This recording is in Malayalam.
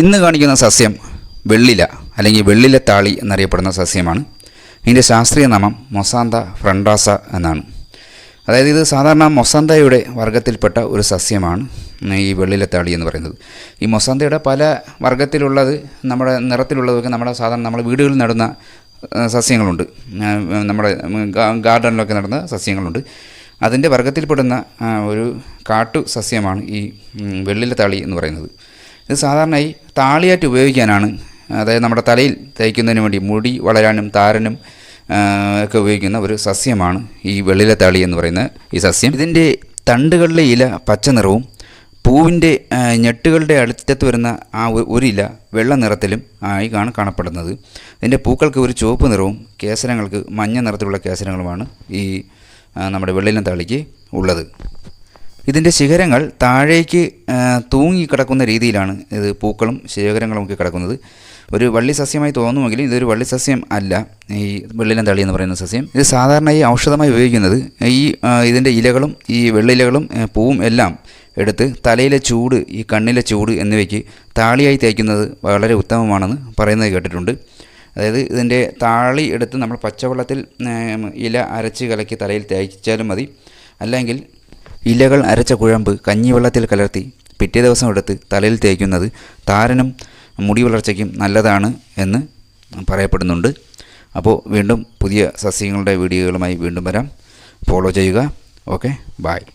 ഇന്ന് കാണിക്കുന്ന സസ്യം വെള്ളില അല്ലെങ്കിൽ വെള്ളില താളി എന്നറിയപ്പെടുന്ന സസ്യമാണ്. ഇതിന്റെ ശാസ്ത്രീയ നാമം മൊസാന്ത ഫ്രണ്ടാസ എന്നാണ്. അതായത് ഇത് സാധാരണ മൊസാന്തയുടെ വർഗത്തിൽപ്പെട്ട ഒരു സസ്യമാണ് ഈ വെള്ളിലത്താളി എന്ന് പറയുന്നത്. ഈ മൊസാന്തയുടെ പല വർഗത്തിലുള്ളത് നമ്മുടെ നിറത്തിലുള്ളതൊക്കെ നമ്മുടെ സാധാരണ നമ്മൾ വീടുകളിൽ നടുന്ന സസ്യങ്ങളുണ്ട്. നമ്മുടെ ഗാർഡനിലൊക്കെ നടന്ന സസ്യങ്ങളുണ്ട്. അതിന്റെ വർഗത്തിൽപ്പെടുന്ന ഒരു കാട്ടു സസ്യമാണ് ഈ വെള്ളിലത്താളി എന്ന് പറയുന്നത്. ഇത് സാധാരണയായി താളിയായിട്ട് ഉപയോഗിക്കാനാണ്. അതായത് നമ്മുടെ തലയിൽ തേക്കുന്നതിന് വേണ്ടി മുടി വളരാനും താരനും ഒക്കെ ഉപയോഗിക്കുന്ന ഒരു സസ്യമാണ് ഈ വെള്ളിലത്താളി എന്ന് പറയുന്ന ഈ സസ്യം. ഇതിന്റെ തണ്ടുകളിലെ ഇല പച്ച നിറവും പൂവിന്റെ ഞെട്ടുകളുടെ അടുത്തത്ത് വരുന്ന ആ ഒരു ഇല വെള്ള നിറത്തിലും ആയി കാണ കാണപ്പെടുന്നത്. ഇതിന്റെ പൂക്കൾക്ക് ഒരു ചുവപ്പ് നിറവും കേസരങ്ങൾക്ക് മഞ്ഞ നിറത്തിലുള്ള കേസരങ്ങളുമാണ് ഈ നമ്മുടെ വെള്ളിലെ താളിക്ക് ഉള്ളത്. ഇതിന്റെ ശിഖരങ്ങൾ താഴേക്ക് തൂങ്ങിക്കിടക്കുന്ന തൂങ്ങി കിടക്കുന്ന രീതിയിലാണ് ഇത് പൂക്കളും ശിഖരങ്ങളും ഒക്കെ കിടക്കുന്നത്. ഒരു വള്ളി സസ്യമായി തോന്നുമെങ്കിലും ഇതൊരു വള്ളി സസ്യം അല്ല. ഈ വെള്ളിലം തളി എന്ന് പറയുന്ന സസ്യം. ഇത് സാധാരണ ഈ ഔഷധമായി ഉപയോഗിക്കുന്നത് ഈ ഇതിന്റെ ഇലകളും ഈ വെള്ളിലകളും പൂവും എല്ലാം എടുത്ത് തലയിലെ ചൂട് ഈ കണ്ണിലെ ചൂട് എന്നിവയ്ക്ക് താളിയായി തേക്കുന്നത് വളരെ ഉത്തമമാണെന്ന് പറയുന്നത് കേട്ടിട്ടുണ്ട്. അതായത് ഇതിന്റെ താളി എടുത്ത് നമ്മൾ പച്ചവെള്ളത്തിൽ ഇല അരച്ച് കലക്കി തലയിൽ തേച്ചാലും മതി. അല്ലെങ്കിൽ ഇലകൾ അരച്ച കുഴമ്പ് കഞ്ഞിവെള്ളത്തിൽ കലർത്തി പിറ്റേ ദിവസം എടുത്ത് തലയിൽ തേക്കുന്നത് താരനും മുടി വളർച്ചയ്ക്കും നല്ലതാണ് എന്ന് പറയപ്പെടുന്നുണ്ട്. അപ്പോൾ വീണ്ടും പുതിയ സസ്യങ്ങളുടെ വീഡിയോകളുമായി വീണ്ടും വരാം. ഫോളോ ചെയ്യുക. Okay bye